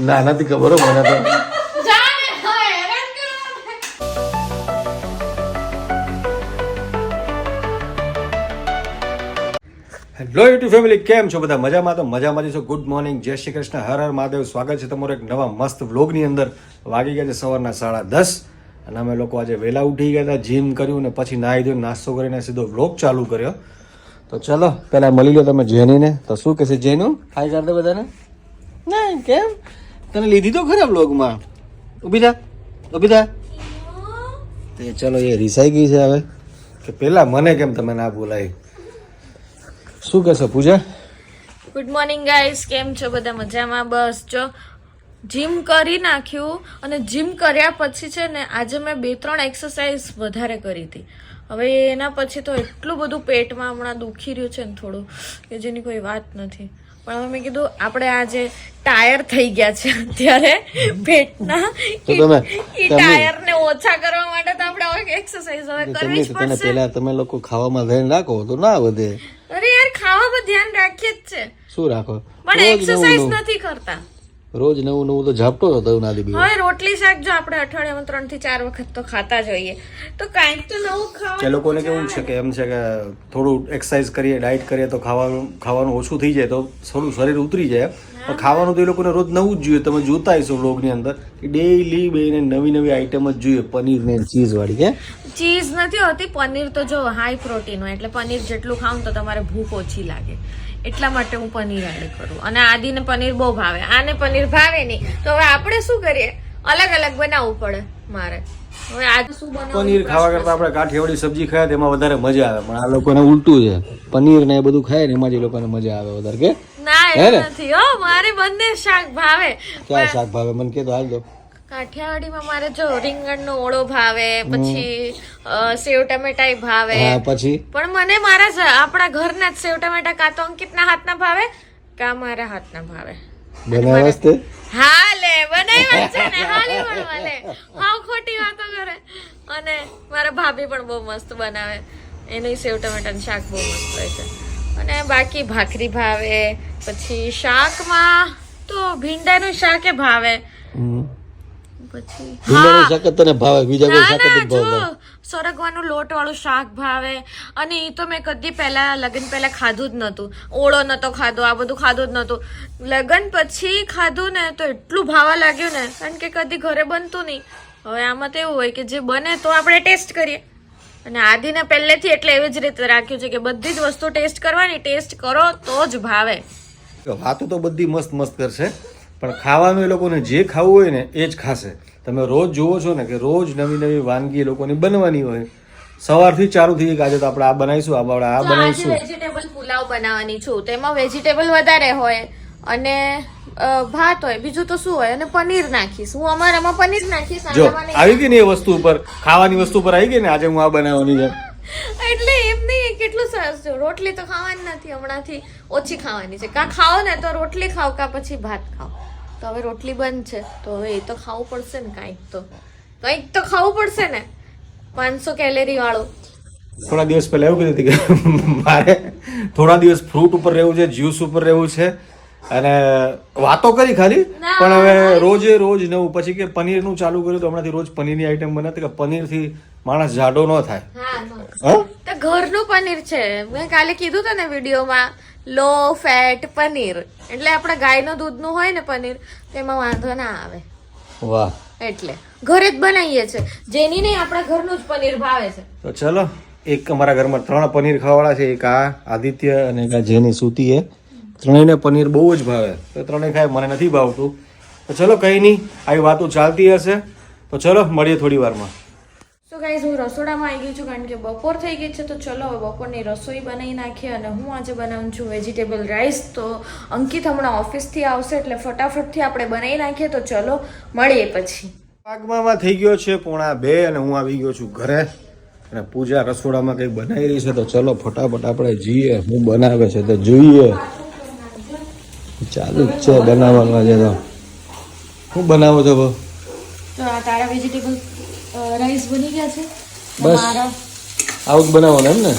ના નથી ખબર હો મને તો. હેલો યુટ્યુબ ફેમિલી કેમ છો બધા? મજામાં તો મજામાં છો. ગુડ મોર્નિંગ જય શ્રી કૃષ્ણ હર હર મહાદેવ. સ્વાગત છે તમારો એક નવા મસ્ત વ્લોગની અંદર. વાગી ગયા છે સવારના સાડા દસ અને અમે લોકો આજે વહેલા ઉઠી ગયા હતા જીમ કર્યું ને પછી નાહી ધોઈને નાસ્તો કરીને સીધો વ્લોગ ચાલુ કર્યો. તો ચલો પહેલાં મળી લો તમે જેનીને. તો શું કહેશે જેનું? હાય કર દે બધાને? ના કેમ? તને લીધી તો ખરા બ્લોગમાં ઊભી થા ઊભી થા. તે ચલો એ રિસાઈ ગઈ છે હવે. કે પેલા મને કેમ તમે ના બોલાય? શું કહેશો પૂજા? ગુડ મોર્નિંગ ગાઈસ કેમ છો? બધા મજામાં? બસ જો. જીમ કરી નાખ્યું અને જીમ કર્યા પછી છે ને આજે મેં બે ત્રણ એક્સરસાઇઝ વધારે કરી હતી. હવે એના પછી તો એટલું બધું પેટમાં હમણાં દુખી રહ્યું છે ને થોડું કે જેની કોઈ વાત નથી. પણ હવે મેં કીધું આપણે આજે ટાયર થઈ ગયા છે અત્યારે પેટના. એ ટાયરને ઓછા કરવા માટે તો આપણે હવે એક્સરસાઇઝ હવે કરવી જ તમે પડશે. પેલા તમે લોકો ખાવામાં ધ્યાન રાખો તો ના વધે. અરે યાર ખાવામાં ધ્યાન રાખીએ જ છે. શું રાખો? પણ એક્સરસાઇઝ નથી કરતા. રોજ નવું નવું તો ઝાપટો હતો નાદી બી. હવે રોટલી શાક જો આપણે અઠવાડિયામાં ત્રણથી ચાર વખત તો ખાતા જોઈએ તો કાંઈક તો નવું ખાવાનું લોકોને કેવું છે કે એમ છે કે થોડું એક્સરસાઇઝ કરીએ ડાયટ કરીએ તો ખાવાનું ખાવાનું ઓછું થઈ જાય તો થોડું શરીર ઉતરી જાય પણ ખાવાનું તો એ લોકોને રોજ નવું જ જોઈએ. તમે જોતા હશો બ્લોગની અંદર કે ડેઈલી બેને નવી નવી આઈટમ જ જોઈએ. પનીર ને ચીઝ વાળી કે ચીઝ નથી હોતી પનીર તો જો હાઈ પ્રોટીન હોય એટલે પનીર જેટલું ખાવ તો તમારે ભૂખ ઓછી લાગે. એટલા માટે હું પનીર એડ કરું. અને આદિને પનીર બહુ ભાવે. આને પનીર ભાવે નહીં. તો હવે આપણે શું કરીએ? અલગ અલગ બનાવવું પડે મારે. હવે આજે શું પનીર ખાવા કરતા આપણે કાઠિયાવાડી સબ્જી ખાય તેમાં વધારે મજા આવે. પણ આ લોકોને ઉલટું છે. પનીર ને એ બધું ખાય ને એમાં જ એ લોકોને મજા આવે વધારે કે? ના એ નથી. હો મારે બંને શાક ભાવે. ક્યાં શાક ભાવે? મને કે તો હાલ દો. કાઠિયાવાડીમાં મારે જો રીંગણનો ઓળો ભાવે પછી સેવ ટમેટાય ભાવે. પછી? પણ મને મારા આપણા ઘરના જ સેવ ટમેટા કાં તો અંકિતના હાથના ભાવે કાં મારા હાથના ભાવે. બનાવસ તે હા લે બનાવ્યા છે ને હાલી પણ હાવ ખોટી વાતો કરે. અને મારા ભાભી પણ બહુ મસ્ત બનાવે. એનું સેવ ટમેટાનું શાક બહુ મસ્ત હોય છે. અને બાકી ભાખરી ભાવે પછી શાકમાં તો ભીંડાનું શાકે ભાવે. હમ. પછી. ભીંડાનું શાક જ તને ભાવે બીજા કોઈ શાક જ ના નથી જો. ભાવતા સરગવાનું લોટ વાળું શાક ભાવે. અને એ તો મેં કદી પહેલા લગ્ન પહેલા ખાધું જ નતું ઓળો નતો ખાધો આ બધું ખાધું જ નતું લગ્ન પછી ખાધું ને તો એટલું ભાવા લાગ્યું ને કારણ કે કદી ઘરે બનતું નહીં. હવે આમાં તો એવું હોય કે જે બને તો આપણે ટેસ્ટ કરીએ. અને આદિને પહેલેથી એટલે એવી જ રીતે રાખ્યું છે કે બધી જ વસ્તુ ટેસ્ટ કરવાની ટેસ્ટ કરો તો જ ભાવે. વાતો તો બધી મસ્ત મસ્ત કરશે. પણ ખાવાનું એ લોકોને જે ખાવું હોય ને એ જ ખાશે. તમે રોજ જુઓ છો ને કે રોજ નવી નવી વાનગી એ લોકોની બનવાની હોય. સવારથી ચાલુ થઈ આજે તો આપણે આ બનાવીશું આ આપણે આ બનાવીશું. વેજીટેબલ પુલાવ બનાવવાની છું. તેમાં વેજીટેબલ વધારે હોય અને ભાત હોય. બીજું તો શું હોય? અને પનીર નાખીશ. હું અમારામાં પનીર નાખીશ જો આવી ગઈ ને એ વસ્તુ ઉપર ખાવાની વસ્તુ ઉપર આવી ગઈ ને આજે હું આ બનાવવાની છે. એટલે એમ નહીં, કેટલું સરસ છે. રોટલી તો ખાવાની નથી, હમણાંથી ઓછી ખાવાની છે. કા ખાઓ ને તો રોટલી ખાઓ, કા પછી ભાત ખાઓ. તો હવે રોટલી બંધ છે. તો હવે એ તો ખાવું પડશે ને કાંઈક તો. કંઈક તો ખાવું પડશે ને, પાંચસો કેલેરી વાળું. થોડા દિવસ પહેલા એવું કીધું કે મારે થોડા દિવસ ફ્રૂટ ઉપર રહેવું છે, જ્યુસ ઉપર રહેવું છે. અને વાતો કરી ખાલી પણ હવે રોજે રોજ નવું પછી કે પનીરનું ચાલુ કર્યું તો હમણાંથી રોજ પનીરની આઈટમ બનાવતી કે પનીરથી માણસ જાડો ન થાય. નો. તો ઘરનું પનીર છે. મેં કાલે કીધું હતું ને વિડીયોમાં લો ફેટ પનીર. એટલે આપણે ગાયનું દૂધનું હોય ને પનીર તેમાં વાંધો ના આવે. વાહ. એટલે ઘરે જ બનાવીએ છે જેની નહીં આપણા ઘરનું જ પનીર ભાવે છે. તો ચલો એક અમારા ઘરમાં ત્રણ પનીર ખાવાવાળા છે. એક આ આદિત્ય અને એક આ જેની સુતી છે. ત્રણેયને પનીર બહુ જ ભાવે. તો ત્રણેય ખાય મને નથી ભાવતું. તો ચલો કંઈ નહીં આવી વાતો ચાલતી હશે. તો ચલો મળીએ થોડી વારમાં. તો ગાઈઝ હું રસોડામાં આવી ગઈ છું કારણ કે બપોર થઈ ગઈ છે તો ચલો હવે બપોરની રસોઈ બનાવી નાખીએ અને હું આજે બનાવું છું વેજીટેબલ રાઈસ તો અંકિત હમણાં ઓફિસથી આવશે એટલે ફટાફટથી આપણે બનાવી નાખીએ. તો ચલો મળીએ પછી. પાકમાં થઈ ગયો છે પોણા બે અને હું આવી ગયો છું ઘરે. અને પૂજા રસોડામાં કંઈક બનાવી રહી છે તો ચલો ફટાફટ આપણે જઈએ. હું બનાવે છે તો જોઈએ. ચાલુ જ છે બનાવવાનું આજે તો. શું બનાવો છો બહુ? તો આ તારા વેજીટેબલ રાઈસ બની ગયા છે? બસ. આવું જ બનાવવાનું એમ ને?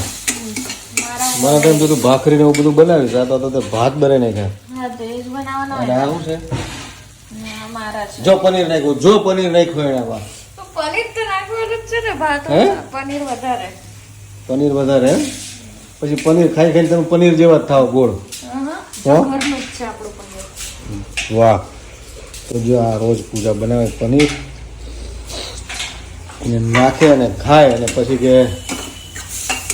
મારા મને તો એમ તું ભાખરી ને એવું બધું બનાવીશ. આ તો તો ભાત બને નાખ્યા હા તો એ જ બનાવવાનો અને આવું છે? જો પનીર નાખ્યું જો પનીર નાખ્યું એને પનીર તો નાખવાનું જ છે ને ભાત? પનીર વધારે. પનીર વધારે એમ? પછી પનીર ખાઈ ખાઈને તમે પનીર જેવા જ થાવ ગોળ. હા હો? ઘરનું જ છે આપણું પનીર વાહ. તો જો આ રોજ પૂજા બનાવે પનીર અને નાખે અને ખાય અને પછી કે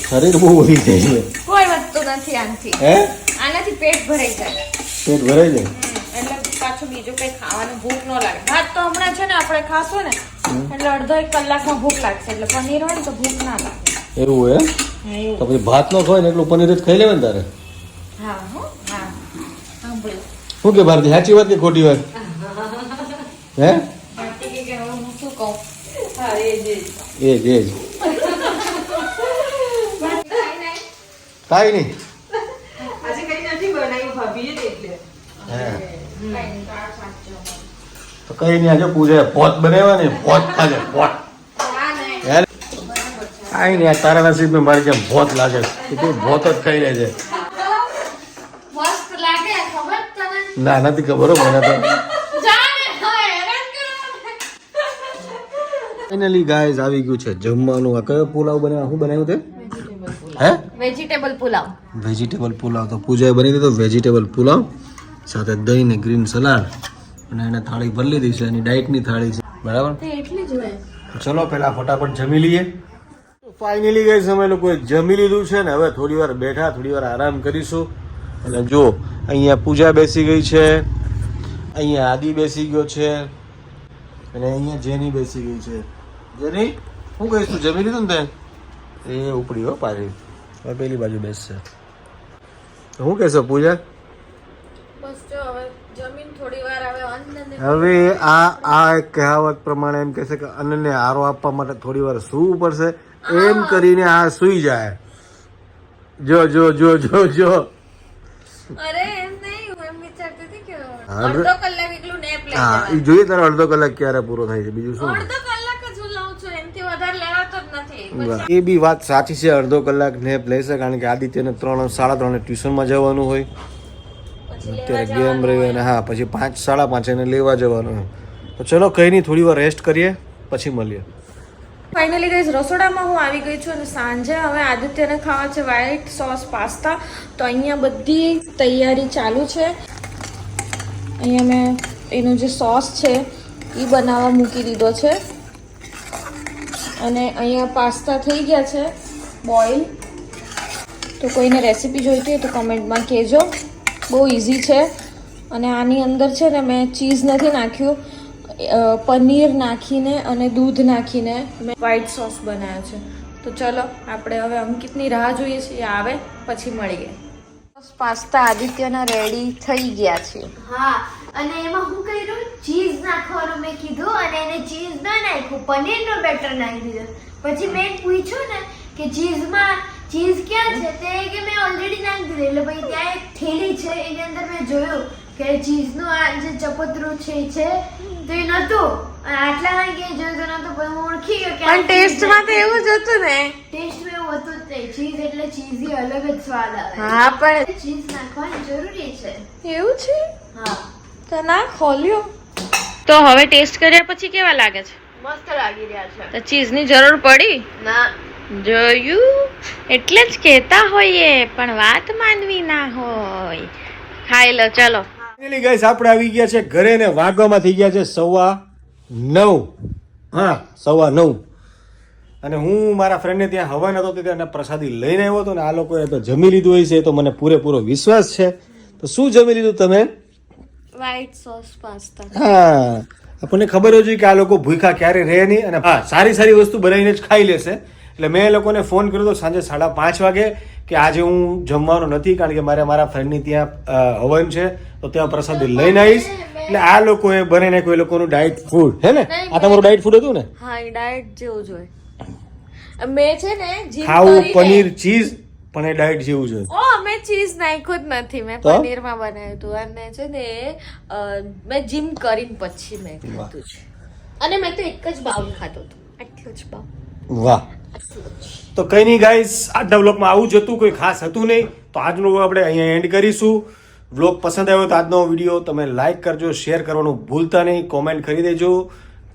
શરીર બહુ વધી જાય છે. કોઈ વધતું નથી આનાથી. હે? આનાથી પેટ ભરાઈ જાય. પેટ ભરાઈ જાય? એટલે પાછું બીજું કંઈ ખાવાનું ભૂખ ન લાગે. ભાત તો હમણાં છે ને આપણે ખાશું ને એટલે અડધો એક કલાકમાં ભૂખ લાગશે. એટલે પનીર હોય ને તો ભૂખ ના લાગે. એવું હે? તો પછી ભાત નો ખવાય ને એટલું પનીર જ ખાઈ લેવાય ને તારે? હા હા હા. શું કે ભારતી સાચી વાત કે ખોટી વાત? હે? એ જ, એ જ. એ એ કાંઈ નહીં. તો કઈ નહીં આજે પૂજા પોત બનાવ્યા ને પોત ખાજે પોત. કાંઈ નહીં આ તારા નસીબમાં મારી જેમ ભોત લાગે છે. ભોત જ ખાઈ લે છે મસ્ત લાગે ખબર તને ના નથી ખબર મને તો. ફાઇનલી ગાઈઝ આવી ગયું છે જમવાનું. આ કયો પુલાવ બનાવ્યો શું બનાવ્યું તે? હે? વેજીટેબલ પુલાવ. વેજીટેબલ પુલાવ. તો પૂજાએ બની દીધો વેજીટેબલ પુલાવ. સાથે દહીં ને ગ્રીન સલાડ અને એને થાળી ભરી લીધી છે એની ડાયટની થાળી છે. બરાબર? એટલી જ હોય. ચલો પેલા ફટાફટ જમી લઈએ. ફાઇનલી ગઈ અમે લોકોએ જમી લીધું છે ને હવે થોડી વાર બેઠા થોડી વાર આરામ કરીશું. અને જો અહીંયા પૂજા બેસી ગઈ છે અહીંયા આદિ બેસી ગયો છે અને અહીંયા જેની બેસી ગઈ છે. જેની? શું કહીશ તું જમી લીધું ને તે? એ ઉપડી હો પાછી હવે પેલી બાજુ બેસશે. શું કહેશો પૂજા? હવે આ આ કહેવત પ્રમાણે એમ કહેશે કે અન્નને આરો આપવા માટે થોડી વાર સૂવું પડશે. એમ કરીને આ સૂઈ જાય. જો જો જો જો જો. અરે એમ નહીં હું એમ વિચારતી હતી કે હા, અડધો કલાક એકલું નેપ લઈ હા એ જોઈએ તારે અડધો કલાક ક્યારે પૂરો થાય છે બીજું શું? અડધો કલાક જ હું લઉં છું એનથી વધારે લેવાતો જ નથી. એ બી વાત સાચી છે અડધો કલાક નેપ લેશે કારણ કે આદિત્યને ત્રણ સાડા ત્રણે ટ્યુશનમાં જવાનું હોય. અત્યારે ગેમ રહ્યું અને હા પછી પાંચ સાડા પાંચ એને લેવા જવાનું હોય. તો ચલો કંઈ નહીં થોડી વાર રેસ્ટ કરીએ પછી મળીએ. ફાઇનલી ગઈ રસોડામાં હું આવી ગઈ છું અને સાંજે હવે આદિત્યને ખાવા છે વ્હાઈટ સોસ પાસ્તા તો અહીંયા બધી તૈયારી ચાલુ છે. અહીંયા મેં એનો જે સોસ છે એ બનાવવા મૂકી દીધો છે. અને અહીંયા પાસ્તા થઈ ગયા છે બોઇલ તો કોઈને રેસીપી જોઈતી હોય તો કમેન્ટમાં કહેજો. બહુ ઇઝી છે. અને આની અંદર છે ને મેં ચીઝ નથી નાખ્યું. પનીર નાખીને અને દૂધ નાખીને મેં વ્હાઈટ સોસ બનાવ્યો છે. તો ચલો આપણે હવે અંકિતની રાહ જોઈએ છીએ. આવે પછી મળીએ. પાસ્તા આદિત્યના રેડી થઈ ગયા છે. હા અને એમાં હું કર્યું? ચીઝ નાખવાનું મેં કીધું અને એને ચીઝ ના નાખ્યું. પનીરનો બેટર નાખી દીધો. પછી મેં પૂછ્યું ને કે ચીઝમાં ચીઝ ક્યાં છે? તે કે મેં ઓલરેડી નાખી દીધું. એટલે ભાઈ ત્યાં એક થેલી છે એની અંદર મેં જોયું. કે ચીઝનું આ જે ચપતરું છે છે તો એ નહોતું. આટલા આટલામાં ક્યાંય જોયું તો નહોતું પણ હું ઓળખી ગયો પણ ટેસ્ટમાં તો એવું જ હતું ને. ટેસ્ટમાં એવું હતું જ નહીં. ચીઝ એટલે ચીઝી અલગ જ સ્વાદ આવે. હા પણ ચીઝ નાખવાની જરૂરી છે. એવું છે? હા. તો ના ખોલ્યો. તો હવે ટેસ્ટ કર્યા પછી કેવા લાગે છે? મસ્ત લાગી રહ્યા છે. તો ચીઝની જરૂર પડી? ના. જોયું? એટલે જ કહેતા હોઈએ પણ વાત માનવી ના હોય. ખાઈ લો ચલો. ફાઇનલી ગાઈસ આપણે આવી ગયા છે ઘરે ને વાગવામાં થઈ ગયા છે સવા નવ. હા. સવા નવ. અને હું મારા ફ્રેન્ડને ત્યાં હવન હતો કે ત્યાં પ્રસાદી લઈને આવ્યો હતો ને આ લોકોએ તો જમી લીધું હોય છે એ તો મને પૂરેપૂરો વિશ્વાસ છે. તો શું જમી લીધું તમે? વ્હાઈટ સોસ પાસ્તા હા. આપણને ખબર જ હોય કે આ લોકો ભૂખા ક્યારે રહે નહીં અને હા. સારી સારી વસ્તુ બનાવીને જ ખાઈ લેશે. એટલે મેં એ લોકોને ફોન કર્યો હતો સાંજે સાડા પાંચ વાગે કે આજે હું જમવાનો નથી કારણ કે મારે મારા ફ્રેન્ડની ત્યાં હવન છે તો ત્યાં પ્રસાદી લઈને આવીશ. એટલે આ લોકોએ બને એ લોકોનું ડાયટ ફૂડ હે ને? આ તમારું ડાયટ ફૂડ હતું ને? હા એ ડાયટ જેવું જોઈએ મેં છે ને જીમ ખાવું પનીર ચીઝ પણ એ ડાયટ જેવું છે ઓ મેં ચીઝ નાખ્યું જ નથી. મેં? પનીરમાં બનાવ્યું હતું. અને છે ને મેં જીમ કરીને પછી મેં ખાધું છે. અને મેં તો એક જ બાઉલ ખાતો હતો. આટલો જ બાઉલ. વાહ. તો કંઈ નહીં ગાઈસ આજના વ્લોગમાં આવું જ હતું, કોઈ ખાસ હતું નહીં. તો આજનું આપણે અહીંયા એન્ડ કરીશું. વ્લોગ પસંદ આવ્યો તો આજનો વીડિયો તમે લાઇક કરજો શેર કરવાનું ભૂલતા નહીં કોમેન્ટ કરી દેજો.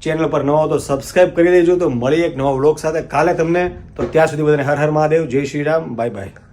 ચેનલ પર નવો તો સબસ્ક્રાઈબ કરી દેજો. તો મળી એક નવા વ્લોગ સાથે કાલે તમને. તો ત્યાં સુધી બધાને હર હર મહાદેવ, જય શ્રી રામ બાય બાય